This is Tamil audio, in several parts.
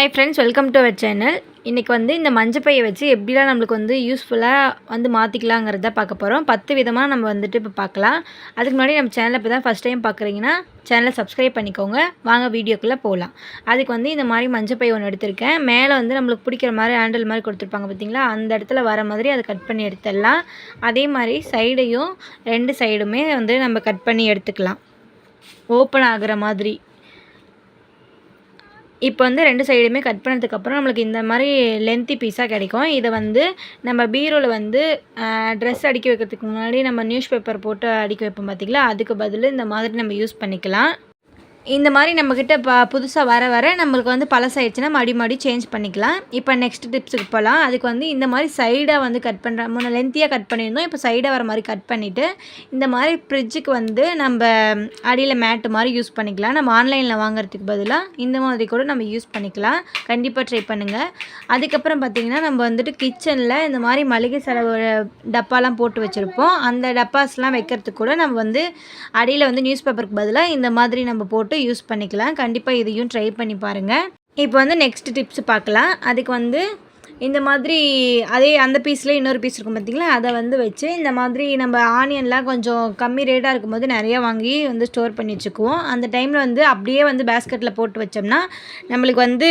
Hi friends welcome to our channel இன்றைக்கி வந்து இந்த மஞ்சப்பையை வச்சு எப்படிலாம் நம்மளுக்கு வந்து யூஸ்ஃபுல்லாக வந்து மாற்றிக்கலாங்கிறத பார்க்க போகிறோம் பத்து விதமாக நம்ம வந்துட்டு இப்போ பார்க்கலாம். அதுக்கு முன்னாடி நம்ம சேனலை இப்போ தான் ஃபஸ்ட் டைம் பார்க்குறீங்கன்னா சேனலை சப்ஸ்கிரைப் பண்ணிக்கோங்க. வாங்க வீடியோக்குள்ளே போகலாம் அதுக்கு வந்து இந்த மாதிரி மஞ்சப்பை ஒன்று எடுத்திருக்கேன். மேலே வந்து நம்மளுக்கு பிடிக்கிற மாதிரி ஹேண்டில் மாதிரி கொடுத்துருப்பாங்க பார்த்தீங்களா அந்த இடத்துல வர மாதிரி அதை கட் பண்ணி எடுத்துடலாம். அதே மாதிரி சைடையும் ரெண்டு சைடுமே வந்து நம்ம கட் பண்ணி எடுத்துக்கலாம். ஓப்பன் ஆகிற மாதிரி. இப்போ வந்து ரெண்டு சைடுமே கட் பண்ணதுக்கப்புறம் நம்மளுக்கு இந்த மாதிரி லென்த்தி பீஸாக கிடைக்கும். இதை வந்து நம்ம பீரோவில் வந்து ட்ரெஸ் அடுக்கி வைக்கிறதுக்கு முன்னாடி நம்ம நியூஸ் பேப்பர் போட்டு அடுக்கி வைப்போம் பார்த்திங்களா அதுக்கு பதில் இந்த மாதிரி நம்ம யூஸ் பண்ணிக்கலாம். இந்த மாதிரி நம்மக்கிட்ட ப புதுசாக வர வர நம்மளுக்கு வந்து பழசாயிடுச்சுன்னா மடி மடி சேஞ்ச் பண்ணிக்கலாம். இப்போ நெக்ஸ்ட் டிப்ஸுக்கு போகலாம் அதுக்கு வந்து இந்த மாதிரி சைடாக வந்து கட் பண்ணுற முன்ன லென்த்தியாக கட் பண்ணியிருந்தோம். இப்போ சைடாக வர மாதிரி கட் பண்ணிவிட்டு இந்த மாதிரி ஃப்ரிட்ஜுக்கு வந்து நம்ம அடியில் மேட்டு மாதிரி யூஸ் பண்ணிக்கலாம். நம்ம ஆன்லைனில் வாங்குறதுக்கு பதிலாக இந்த மாதிரி கூட நம்ம யூஸ் பண்ணிக்கலாம். கண்டிப்பாக ட்ரை பண்ணுங்கள் அதுக்கப்புறம் பார்த்திங்கன்னா நம்ம வந்துட்டு கிச்சனில் இந்த மாதிரி மளிகை செலவு டப்பாலாம் போட்டு வச்சுருப்போம். அந்த டப்பாஸ்லாம் வைக்கிறதுக்கு கூட நம்ம வந்து அடியில் வந்து நியூஸ் பேப்பருக்கு பதிலாக இந்த மாதிரி நம்ம போட்டு யூஸ் பண்ணிக்கலாம். கண்டிப்பாக இதையும் ட்ரை பண்ணி பாருங்கள் இப்போ வந்து நெக்ஸ்ட் டிப்ஸ் பார்க்கலாம். அதுக்கு வந்து இந்த மாதிரி அதே அந்த பீஸில் இன்னொரு பீஸ் இருக்கும் பார்த்திங்களா அதை வந்து வச்சு இந்த மாதிரி நம்ம ஆனியன்லாம் கொஞ்சம் கம்மி ரேட்டாக இருக்கும்போது நிறையா வாங்கி வந்து ஸ்டோர் பண்ணி வச்சுக்குவோம். அந்த டைமில் வந்து அப்படியே வந்து பேஸ்கெட்டில் போட்டு வச்சோம்னா நம்மளுக்கு வந்து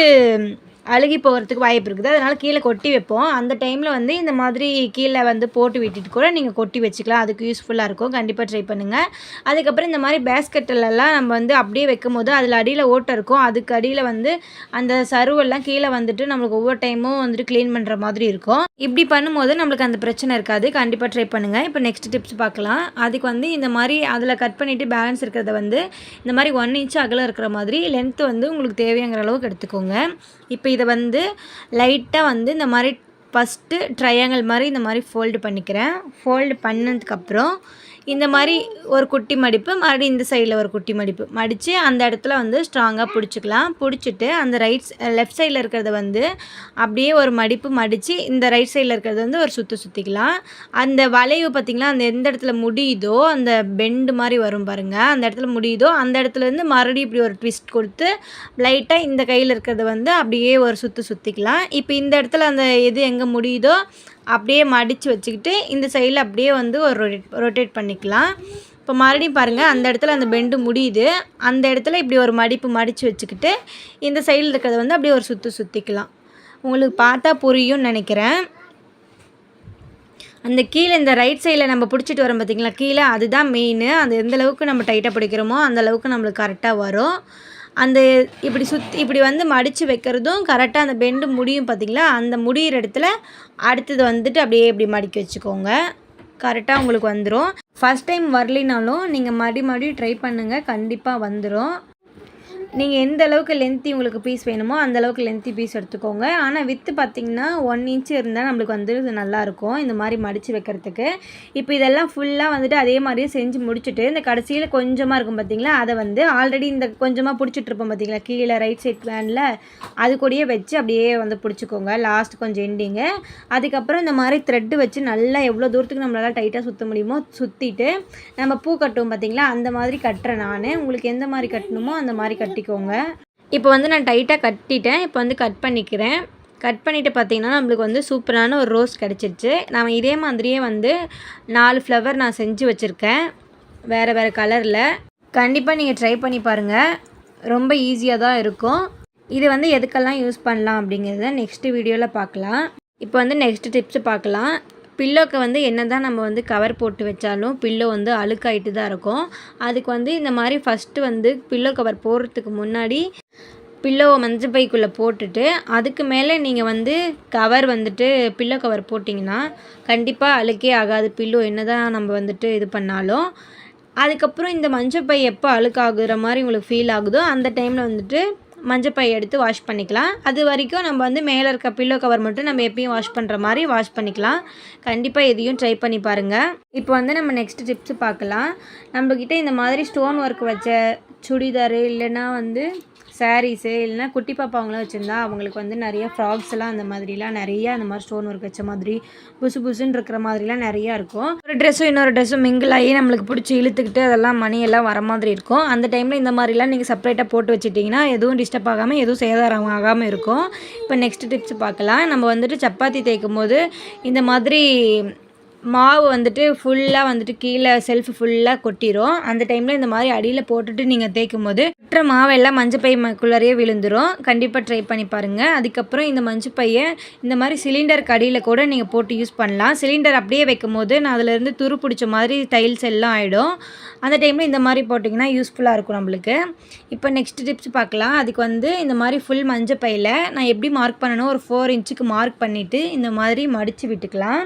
அழுகி போகிறதுக்கு வாய்ப்பு இருக்குது. அதனால் கீழே கொட்டி வைப்போம். அந்த டைமில் வந்து இந்த மாதிரி கீழே வந்து போட்டு விட்டுட்டு கூட நீங்கள் கொட்டி வச்சுக்கலாம். அதுக்கு யூஸ்ஃபுல்லாக இருக்கும். கண்டிப்பாக ட்ரை பண்ணுங்கள் அதுக்கப்புறம் இந்த மாதிரி பேஸ்கெட்டிலலாம் நம்ம வந்து அப்படியே வைக்கும் போது அதில் அடியில் ஓட்டை இருக்கும். அதுக்கு அடியில் வந்து அந்த சருவெல்லாம் கீழே வந்துட்டு நம்மளுக்கு ஒவ்வொரு டைமும் வந்துட்டு க்ளீன் பண்ணுற மாதிரி இருக்கும். இப்படி பண்ணும்போது நம்மளுக்கு அந்த பிரச்சனை இருக்காது. கண்டிப்பாக ட்ரை பண்ணுங்கள் இப்போ நெக்ஸ்ட் டிப்ஸ் பார்க்கலாம். அதுக்கு வந்து இந்த மாதிரி அதில் கட் பண்ணிவிட்டு பேலன்ஸ் இருக்கிறத வந்து இந்த மாதிரி ஒன் இன்ச் அகலம் இருக்கிற மாதிரி லென்த்து வந்து உங்களுக்கு தேவைங்கிற அளவுக்கு எடுத்துக்கோங்க. இப்போ இதை வந்து லைட்டாக வந்து இந்த மாதிரி ஃபஸ்ட்டு ட்ரையாங்கிள் மாதிரி இந்த மாதிரி ஃபோல்டு பண்ணிக்கிறேன். ஃபோல்டு பண்ணதுக்கப்புறம் இந்த மாதிரி ஒரு குட்டி மடிப்பு மறுபடியும் இந்த சைடில் ஒரு குட்டி மடிப்பு. மடித்து அந்த இடத்துல வந்து ஸ்ட்ராங்காக பிடிச்சிக்கலாம். பிடிச்சிட்டு அந்த ரைட் லெஃப்ட் சைடில் இருக்கிறத வந்து அப்படியே ஒரு மடிப்பு மடித்து இந்த ரைட் சைடில் இருக்கிறத வந்து ஒரு சுற்றி சுற்றிக்கலாம் அந்த வளைவு பார்த்திங்களா அந்த எந்த இடத்துல முடியுதோ அந்த பெண்டு மாதிரி வரும் பாருங்கள் அந்த இடத்துல முடியுதோ அந்த இடத்துலேருந்து மறுபடியும் இப்படி ஒரு ட்விஸ்ட் கொடுத்து லைட்டாக இந்த கையில் இருக்கிறத வந்து அப்படியே ஒரு சுற்றி சுற்றிக்கலாம் இப்போ இந்த இடத்துல அந்த எது எங்கே முடியுதோ அப்படியே மடித்து வச்சுக்கிட்டு இந்த சைடில் அப்படியே வந்து ஒரு ரொட்டேட் ரொட்டேட் பண்ணிக்கலாம். இப்போ மறுபடியும் பாருங்கள் அந்த இடத்துல அந்த பெண்டு முடியுது. அந்த இடத்துல இப்படி ஒரு மடிப்பு மடித்து வச்சுக்கிட்டு இந்த சைடில் இருக்கிறத வந்து அப்படியே ஒரு சுற்று சுற்றிக்கலாம் உங்களுக்கு பார்த்தா புரியும்னு நினைக்கிறேன். அந்த கீழே இந்த ரைட் சைடில் நம்ம பிடிச்சிட்டு வரோம் பார்த்திங்களா கீழே அதுதான் மெயின் அந்த எந்த அளவுக்கு நம்ம டைட்டாக பிடிக்கிறோமோ அந்த அளவுக்கு நம்மளுக்கு கரெக்டாக வரும். அந்த இப்படி சுத் இப்படி வந்து மடித்து வைக்கிறதும் கரெக்டாக அந்த பெண்டு முடியும் பார்த்திங்களா அந்த முடிகிற இடத்துல அடுத்தது வந்துட்டு அப்படியே இப்படி மடிக்க வச்சுக்கோங்க. கரெக்டாக உங்களுக்கு வந்துடும் ஃபஸ்ட் டைம் வரலினாலும் நீங்கள் மறுபடியும் மறுபடியும் ட்ரை பண்ணுங்கள் கண்டிப்பாக வந்துடும் நீங்கள் எந்த அளவுக்கு லென்த்தி உங்களுக்கு பீஸ் வேணுமோ அந்த அளவுக்கு லென்த்தி பீஸ் எடுத்துக்கோங்க. ஆனால் வித்து பார்த்திங்கன்னா ஒன் இன்ச்சு இருந்தால் நம்மளுக்கு வந்து நல்லாயிருக்கும். இந்த மாதிரி மடித்து வைக்கிறதுக்கு. இப்போ இதெல்லாம் ஃபுல்லாக வந்துட்டு அதே மாதிரியே செஞ்சு முடிச்சுட்டு இந்த கடைசியில் கொஞ்சமாக இருக்கும் பார்த்திங்களா அதை வந்து ஆல்ரெடி இந்த கொஞ்சமாக பிடிச்சிட்ருப்போம் பார்த்திங்களா கீழே ரைட் சைட் பிளானில் அது கூடயே வச்சு அப்படியே வந்து பிடிச்சிக்கோங்க. லாஸ்ட் கொஞ்சம் எண்டிங்கு அதுக்கப்புறம் இந்த மாதிரி த்ரெட்டு வச்சு நல்லா எவ்வளோ தூரத்துக்கு நம்மளால் டைட்டாக சுற்ற முடியுமோ சுற்றிட்டு நம்ம பூ கட்டுவோம் பார்த்திங்களா அந்த மாதிரி கட்டுறேன் நான். உங்களுக்கு எந்த மாதிரி கட்டணுமோ அந்த மாதிரி கட்டி மாட்டிக்கோங்க இப்போ வந்து நான் டைட்டாக கட்டிட்டேன். இப்போ வந்து கட் பண்ணிக்கிறேன். கட் பண்ணிவிட்டு பார்த்தீங்கன்னா நம்மளுக்கு வந்து சூப்பரான ஒரு ரோஸ் கிடச்சிருச்சு. நம்ம இதே மாதிரியே வந்து நாலு ஃப்ளவர் நான் செஞ்சு வச்சுருக்கேன். வேறு வேறு கலரில். கண்டிப்பாக நீங்கள் ட்ரை பண்ணி பாருங்கள் ரொம்ப ஈஸியாக தான் இருக்கும். இது வந்து எதுக்கெல்லாம் யூஸ் பண்ணலாம் அப்படிங்கிறத நெக்ஸ்ட்டு வீடியோவில் பார்க்கலாம் இப்போ வந்து நெக்ஸ்ட்டு டிப்ஸு பார்க்கலாம் பில்லோக்கு வந்து என்ன தான் நம்ம வந்து கவர் போட்டு வச்சாலும் பில்லோ வந்து அழுக்காயிட்டு தான் இருக்கும். அதுக்கு வந்து இந்த மாதிரி ஃபஸ்ட்டு வந்து பில்லோ கவர் போடுறதுக்கு முன்னாடி பில்லோவை மஞ்சள் பைக்குள்ளே போட்டுட்டு அதுக்கு மேலே நீங்கள் வந்து கவர் வந்துட்டு பில்லோ கவர் போட்டிங்கன்னா கண்டிப்பாக அழுக்கே ஆகாது. பில்லோ என்ன தான் நம்ம வந்துட்டு இது பண்ணாலும். அதுக்கப்புறம் இந்த மஞ்சள் பை எப்போ அழுக்காகுற மாதிரி உங்களுக்கு ஃபீல் ஆகுதோ அந்த டைமில் வந்துட்டு மஞ்சப்பை எடுத்து வாஷ் பண்ணிக்கலாம். அது வரைக்கும் நம்ம வந்து மேலே இருக்க பில்லோ கவர் மட்டும் நம்ம எப்பயும் வாஷ் பண்ணுற மாதிரி வாஷ் பண்ணிக்கலாம். கண்டிப்பாக எதையும் ட்ரை பண்ணி பாருங்கள் இப்போ வந்து நம்ம நெக்ஸ்ட் டிப்ஸ் பார்க்கலாம். நம்மக்கிட்ட இந்த மாதிரி ஸ்டோன் ஒர்க் வச்ச சுடிதார் இல்லைன்னா வந்து சாரீஸு இல்லைனா குட்டி பாப்பாவங்களாம் வச்சுருந்தா அவங்களுக்கு வந்து நிறைய ஃப்ராக்ஸ் எல்லாம் அந்த மாதிரிலாம் நிறைய அந்த மாதிரி ஸ்டோன் ஒர்க் வச்ச மாதிரி புசு புசுன்னு இருக்கிற மாதிரிலாம் நிறையா இருக்கும். ஒரு ட்ரெஸ்ஸும் இன்னொரு ட்ரெஸ்ஸும் மிங்கிள் ஆகி நம்மளுக்கு பிடிச்சி இழுத்துக்கிட்டு அதெல்லாம் மணியெல்லாம் வர மாதிரி இருக்கும். அந்த டைமில் இந்த மாதிரிலாம் நீங்கள் செப்பரேட்டாக போட்டு வச்சுட்டிங்கன்னா எதுவும் டிஸ்டர்ப் ஆகாமல் எதுவும் சேதாரம் ஆகாமல் இருக்கும். இப்போ நெக்ஸ்ட் டிப்ஸ் பார்க்கலாம். நம்ம வந்துட்டு சப்பாத்தி தேய்க்கும் போது இந்த மாதிரி மாவு வந்துட்டு ஃபுல்லாக வந்துட்டு கீழே செல்ஃப் ஃபுல்லாக கொட்டிடும் அந்த டைமில் இந்த மாதிரி அடியில் போட்டுட்டு நீங்கள் தேய்க்கும் போது மற்ற மாவெல்லாம் மஞ்சள் பை குள்ளரையே விழுந்துடும் கண்டிப்பாக ட்ரை பண்ணி பாருங்கள் அதுக்கப்புறம் இந்த மஞ்சள் பையை இந்த மாதிரி சிலிண்டருக்கு அடியில் கூட நீங்கள் போட்டு யூஸ் பண்ணலாம். சிலிண்டர் அப்படியே வைக்கும் போது நான் அதிலேருந்து துரு பிடிச்ச மாதிரி டைல்ஸ் எல்லாம் ஆகிடும் அந்த டைமில் இந்த மாதிரி போட்டிங்கன்னா யூஸ்ஃபுல்லாக இருக்கும் நம்மளுக்கு. இப்போ நெக்ஸ்ட் டிப்ஸ் பார்க்கலாம். அதுக்கு வந்து இந்த மாதிரி ஃபுல் மஞ்சப்பையில் நான் எப்படி மார்க் பண்ணணும்? ஒரு ஃபோர் இன்ச்சுக்கு மார்க் பண்ணிவிட்டு இந்த மாதிரி மடித்து விட்டுக்கலாம்.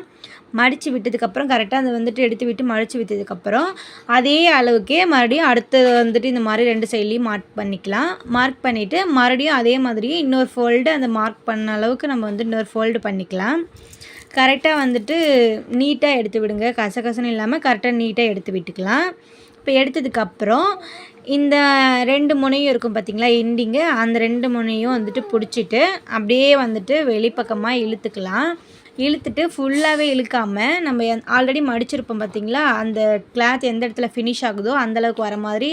மடித்து விட்டதுக்கப்புறம் கரெக்டாக அதை வந்துட்டு எடுத்து விட்டு மடித்து விட்டதுக்கப்புறம் அதே அளவுக்கே மறுபடியும் அடுத்தது வந்துட்டு இந்த மாதிரி ரெண்டு சைட்லேயும் மார்க் பண்ணிக்கலாம். மார்க் பண்ணிவிட்டு மறுபடியும் அதே மாதிரியே இன்னொரு ஃபோல்டு அந்த மார்க் பண்ண அளவுக்கு நம்ம வந்து இன்னொரு ஃபோல்டு பண்ணிக்கலாம். கரெக்டாக வந்துட்டு நீட்டாக எடுத்து விடுங்க. கசகசன்னு இல்லாமல் கரெக்டாக நீட்டாக எடுத்து விட்டுக்கலாம். இப்போ எடுத்ததுக்கப்புறம் இந்த ரெண்டு முனையும் இருக்கும் பார்த்திங்களா எண்டிங்கு அந்த ரெண்டு முனையும் வந்துட்டு பிடிச்சிட்டு அப்படியே வந்துட்டு வெளிப்பக்கமாக இழுத்துக்கலாம். இழுத்துட்டு ஃபுல்லாகவே இழுக்காமல் நம்ம ஆல்ரெடி மடிச்சிருப்போம் பார்த்திங்களா அந்த கிளாத் எந்த இடத்துல ஃபினிஷ் ஆகுதோ அந்தளவுக்கு வர மாதிரி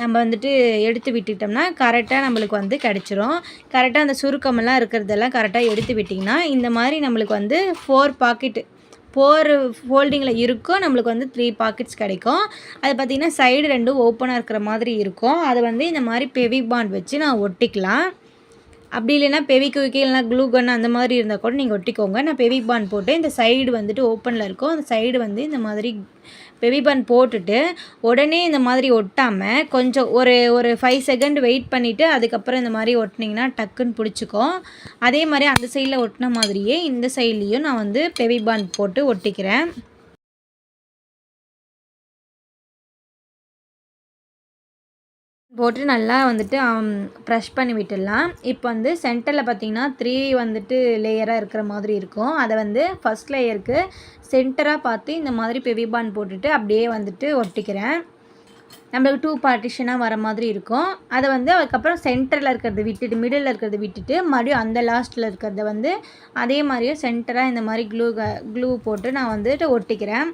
நம்ம வந்துட்டு எடுத்து விட்டுட்டோம்னா கரெக்டாக நம்மளுக்கு வந்து கிடச்சிரும். கரெக்டாக அந்த சுருக்கமெல்லாம் இருக்கிறதெல்லாம் கரெக்டாக எடுத்து விட்டிங்கன்னா இந்த மாதிரி நம்மளுக்கு வந்து ஃபோர் பாக்கெட்டு ஃபோர் ஃபோல்டிங்கில் இருக்கும். நம்மளுக்கு வந்து த்ரீ பாக்கெட்ஸ் கிடைக்கும். அது பார்த்திங்கன்னா சைடு ரெண்டும் ஓப்பனாக இருக்கிற மாதிரி இருக்கும். அதை வந்து இந்த மாதிரி பெவி பாண்ட் வச்சு நான் ஒட்டிக்கலாம். அப்படி இல்லைன்னா விக்கி இல்லைனா க்ளூ கன் அந்த மாதிரி இருந்தால் கூட நீங்கள் ஒட்டிக்கோங்க. நான் பெவிக் பான் போட்டு இந்த சைடு வந்துட்டு ஓப்பனில் இருக்கும். அந்த சைடு வந்து இந்த மாதிரி பெவிபான் போட்டுட்டு உடனே இந்த மாதிரி ஒட்டாமல் கொஞ்சம் ஒரு ஒரு ஃபைவ் செகண்ட் வெயிட் பண்ணிவிட்டு அதுக்கப்புறம் இந்த மாதிரி ஒட்டினீங்கன்னா டக்குன்னு பிடிச்சிக்கும் அதே மாதிரி அந்த சைடில் ஒட்டின மாதிரியே இந்த சைட்லேயும் நான் வந்து பெவிபான் போட்டு ஒட்டிக்கிறேன். போட்டு நல்லா வந்துட்டு ப்ரெஷ் பண்ணி விட்டுடலாம். இப்போ வந்து சென்டரில் பார்த்திங்கன்னா த்ரீ வந்துட்டு லேயராக இருக்கிற மாதிரி இருக்கும். அதை வந்து ஃபஸ்ட் லேயருக்கு சென்டராக பார்த்து இந்த மாதிரி பெவிபான் போட்டுட்டு அப்படியே வந்துட்டு ஒட்டிக்கிறேன். நம்மளுக்கு டூ பார்ட்டிஷனாக வர மாதிரி இருக்கும். அதை வந்து அதுக்கப்புறம் சென்டரில் இருக்கிறத விட்டுட்டு மிடில் இருக்கிறத விட்டுட்டு மறுபடியும் அந்த லாஸ்ட்டில் இருக்கிறத வந்து அதே மாதிரியே சென்டராக இந்த மாதிரி க்ளூ க்ளூ போட்டு நான் வந்துட்டு ஒட்டிக்கிறேன்.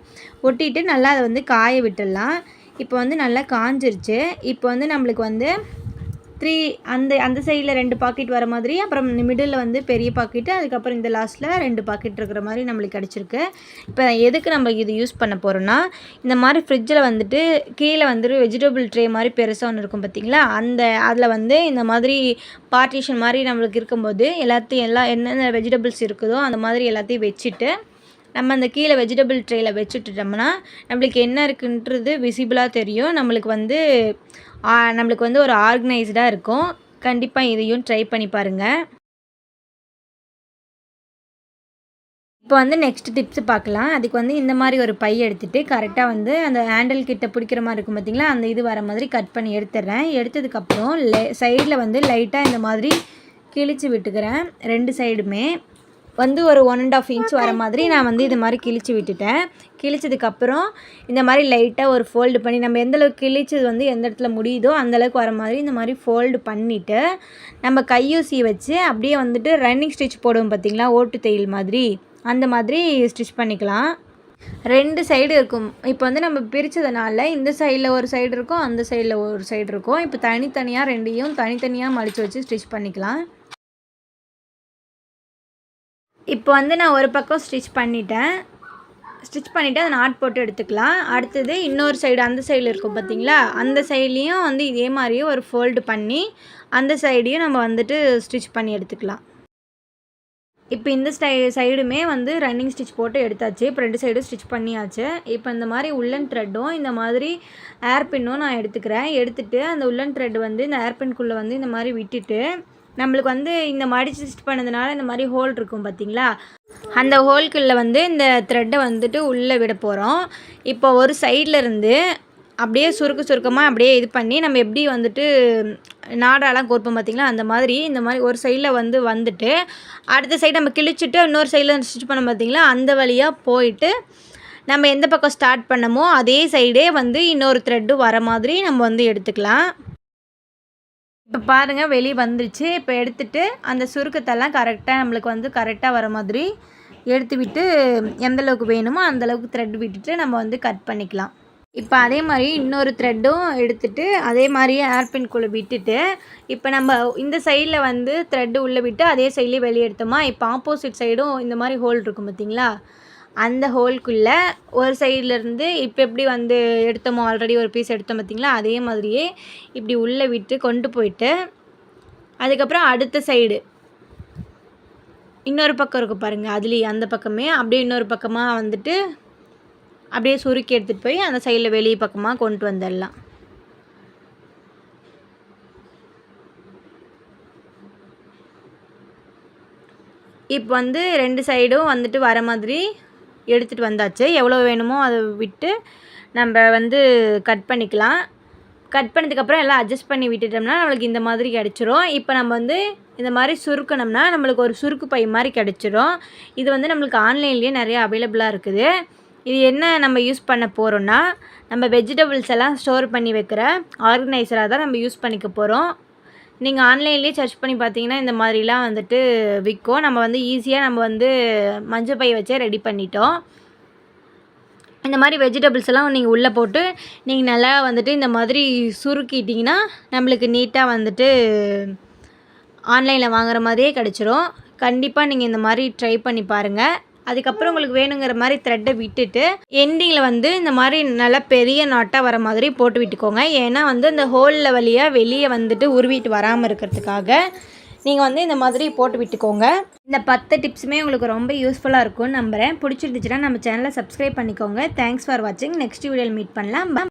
ஒட்டிட்டு நல்லா அதை வந்து காய விட்டுடலாம். இப்போ வந்து நல்லா காஞ்சிருச்சு. இப்போ வந்து நம்மளுக்கு வந்து த்ரீ அந்த அந்த சைடில் ரெண்டு பாக்கெட் வர மாதிரி அப்புறம் மிடில் வந்து பெரிய பாக்கெட்டு அதுக்கப்புறம் இந்த லாஸ்ட்டில் ரெண்டு பாக்கெட் இருக்கிற மாதிரி நம்மளுக்கு கிடச்சிருக்கு. இப்போ எதுக்கு நம்ம இது யூஸ் பண்ண போகிறோன்னா இந்த மாதிரி ஃப்ரிட்ஜில் வந்துட்டு கீழே வந்துட்டு வெஜிடபிள் ட்ரே மாதிரி பெருசாக ஒன்று இருக்கும் பார்த்திங்களா அந்த அதில் வந்து இந்த மாதிரி பார்ட்டிஷன் மாதிரி நம்மளுக்கு இருக்கும்போது எல்லாத்தையும் எல்லா என்னென்ன வெஜிடபிள்ஸ் இருக்குதோ அந்த மாதிரி எல்லாத்தையும் வச்சுட்டு நம்ம அந்த கீழே வெஜிடபிள் ட்ரேயில் வச்சுட்டுட்டோம்னா நம்மளுக்கு என்ன இருக்குன்றது விசிபிளாக தெரியும். நம்மளுக்கு வந்து நம்மளுக்கு வந்து ஒரு ஆர்கனைஸ்டாக இருக்கும். கண்டிப்பாக இதையும் ட்ரை பண்ணி பாருங்கள் இப்போ வந்து நெக்ஸ்ட் டிப்ஸ் பார்க்கலாம். அதுக்கு வந்து இந்த மாதிரி ஒரு பை எடுத்துகிட்டு கரெக்டாக வந்து அந்த ஹேண்டில் கிட்ட பிடிக்கிற மாதிரி இருக்கும் பார்த்திங்களா அந்த இது வர மாதிரி கட் பண்ணி எடுத்துடுறேன். எடுத்ததுக்கப்புறம் லெ சைடில் வந்து லைட்டாக இந்த மாதிரி கிழிச்சு விட்டுக்கிறேன். ரெண்டு சைடுமே வந்து ஒரு ஒன் அண்ட் ஆஃப் இன்ச் வர மாதிரி நான் வந்து இது மாதிரி கிழிச்சு விட்டுட்டேன். கிழிச்சதுக்கப்புறம் இந்த மாதிரி லைட்டாக ஒரு ஃபோல்டு பண்ணி நம்ம எந்தளவுக்கு கிழிச்சது வந்து எந்த இடத்துல முடியுதோ அந்தளவுக்கு வர மாதிரி இந்த மாதிரி ஃபோல்டு பண்ணிவிட்டு நம்ம கையூசி வச்சு அப்படியே வந்துட்டு ரன்னிங் ஸ்டிச் போடுவோம் பார்த்திங்களா ஓட்டு தையல் மாதிரி. அந்த மாதிரி ஸ்டிச் பண்ணிக்கலாம். ரெண்டு சைடு இருக்கும். இப்போ வந்து நம்ம பிரித்ததுனால இந்த சைடில் ஒரு சைடு இருக்கும் அந்த சைடில் ஒரு சைடு இருக்கும். இப்போ தனித்தனியாக ரெண்டையும் தனித்தனியாக மடித்து வச்சு ஸ்டிச் பண்ணிக்கலாம். இப்போ வந்து நான் ஒரு பக்கம் ஸ்டிச் பண்ணிட்டேன். ஸ்டிச் பண்ணிவிட்டு அதை நாட் போட்டு எடுத்துக்கலாம். அடுத்தது இன்னொரு சைடு அந்த சைடில் இருக்கும் பார்த்தீங்களா அந்த சைட்லேயும் வந்து இதே மாதிரியே ஒரு ஃபோல்டு பண்ணி அந்த சைடையும் நம்ம வந்துட்டு ஸ்டிச் பண்ணி எடுத்துக்கலாம். இப்போ இந்த ஸ்டை சைடுமே வந்து ரன்னிங் ஸ்டிச் போட்டு எடுத்தாச்சு. இப்போ ரெண்டு சைடும் ஸ்டிச் பண்ணியாச்சு. இப்போ இந்த மாதிரி உள்ளன் த்ரெட்டும் இந்த மாதிரி ஏர் பின்னும் நான் எடுத்துக்கிறேன். எடுத்துகிட்டு அந்த உள்ளன் த்ரெட் வந்து இந்த ஏர் பின்குள்ளே வந்து இந்த மாதிரி விட்டுட்டு நம்மளுக்கு வந்து இந்த மாதிரி ஸ்டிச் பண்ணதுனால இந்த மாதிரி ஹோல் இருக்கும் பார்த்திங்களா அந்த ஹோல்குள்ளே வந்து இந்த த்ரெட்டை வந்துட்டு உள்ளே விட போகிறோம் இப்போ ஒரு சைடில் இருந்து அப்படியே சுருக்க சுருக்கமாக அப்படியே இது பண்ணி நம்ம எப்படி வந்துட்டு நாடாலாம் கோர்ப்போம் பார்த்திங்களா அந்த மாதிரி இந்த மாதிரி ஒரு சைடில் வந்து வந்துட்டு அடுத்த சைடு நம்ம கிழிச்சிட்டு இன்னொரு சைடில் ஸ்டிச் பண்ணோம் பார்த்திங்களா அந்த வழியாக போயிட்டு நம்ம எந்த பக்கம் ஸ்டார்ட் பண்ணமோ அதே சைடே வந்து இன்னொரு த்ரெட்டு வர மாதிரி நம்ம வந்து எடுத்துக்கலாம். இப்போ பாருங்கள் வெளியே வந்துருச்சு. இப்போ எடுத்துட்டு அந்த சுருக்கத்தெல்லாம் கரெக்டாக நம்மளுக்கு வந்து கரெக்டாக வர மாதிரி எடுத்து விட்டு எந்த அளவுக்கு வேணுமோ அந்த அளவுக்கு த்ரெட் விட்டுட்டு நம்ம வந்து கட் பண்ணிக்கலாம். இப்போ அதே மாதிரி இன்னொரு த்ரெட்டும் எடுத்துட்டு அதே மாதிரியே ஏர்பின்குள்ளே விட்டுட்டு இப்போ நம்ம இந்த சைடில் வந்து த்ரெட்டு உள்ளே விட்டு அதே சைட்லேயே வெளியே எடுத்தோமா? இப்போ ஆப்போசிட் சைடும் இந்த மாதிரி ஹோல் இருக்கும் பார்த்தீங்களா அந்த ஹோல்குள்ளே ஒரு சைட்லேருந்து இப்போ எப்படி வந்து எடுத்தோமோ ஆல்ரெடி ஒரு பீஸ் எடுத்தோம் பார்த்தீங்களா அதே மாதிரியே இப்படி உள்ளே விட்டு கொண்டு போயிட்டு அதுக்கப்புறம் அடுத்த சைடு. இன்னொரு பக்கம் இருக்குது பாருங்கள் அதுலேயே அந்த பக்கமே. அப்படியே இன்னொரு பக்கமாக வந்துட்டு அப்படியே சுருக்கி எடுத்துகிட்டு போய் அந்த சைடில் வெளியே பக்கமாக கொண்டு வந்துடலாம். இப்போ வந்து ரெண்டு சைடும் வந்துட்டு வர மாதிரி எடுத்துகிட்டு வந்தாச்சு. எவ்வளோ வேணுமோ அதை விட்டு நம்ம வந்து கட் பண்ணிக்கலாம். கட் பண்ணதுக்கப்புறம் எல்லாம் அட்ஜஸ்ட் பண்ணி விட்டுட்டோம்னா நம்மளுக்கு இந்த மாதிரி கிடச்சிரும். இப்போ நம்ம வந்து இந்த மாதிரி சுருக்கணும்னா நம்மளுக்கு ஒரு சுருக்கு பை மாதிரி கிடச்சிரும். இது வந்து நம்மளுக்கு ஆன்லைன்லேயே நிறைய அவைலபிளாக இருக்குது. இது என்ன நம்ம யூஸ் பண்ண போகிறோன்னா நம்ம வெஜிடபிள்ஸ் எல்லாம் ஸ்டோர் பண்ணி வைக்கிற ஆர்கனைசராக தான் நம்ம யூஸ் பண்ணிக்க போகிறோம் நீங்கள் ஆன்லைன்லேயே சர்ச் பண்ணி பார்த்தீங்கன்னா இந்த மாதிரிலாம் வந்துட்டு விற்கும் நம்ம வந்து ஈஸியாக நம்ம வந்து மஞ்சள் பை வச்சே ரெடி பண்ணிட்டோம். இந்த மாதிரி வெஜிடபிள்ஸ் எல்லாம் நீங்கள் உள்ளே போட்டு நீங்கள் நல்லா வந்துட்டு இந்த மாதிரி சுருக்கிட்டிங்கன்னா நம்மளுக்கு நீட்டாக வந்துட்டு ஆன்லைனில் வாங்குற மாதிரியே கிடச்சிரும். கண்டிப்பாக நீங்கள் இந்த மாதிரி ட்ரை பண்ணி பாருங்கள் அதுக்கப்புறம் உங்களுக்கு வேணுங்கிற மாதிரி த்ரெட்டை விட்டுட்டு எண்டிங்கில் வந்து இந்த மாதிரி நல்லா பெரிய நாட்டாக வர மாதிரி போட்டு விட்டுக்கோங்க. ஏன்னா வந்து இந்த ஹோலில் வழியாக வெளியே வந்துட்டு உருவிட்டு வராமல் இருக்கிறதுக்காக நீங்கள் வந்து இந்த மாதிரி போட்டு விட்டுக்கோங்க. இந்த பத்து டிப்ஸுமே உங்களுக்கு ரொம்ப யூஸ்ஃபுல்லாக இருக்கும்னு நம்புகிறேன் பிடிச்சிருந்துச்சுன்னா நம்ம சேனலை சப்ஸ்கிரைப் பண்ணிக்கோங்க. தேங்க்ஸ் ஃபார் வாட்சிங் நெக்ஸ்ட் வீடியோவில் மீட் பண்ணலாம்.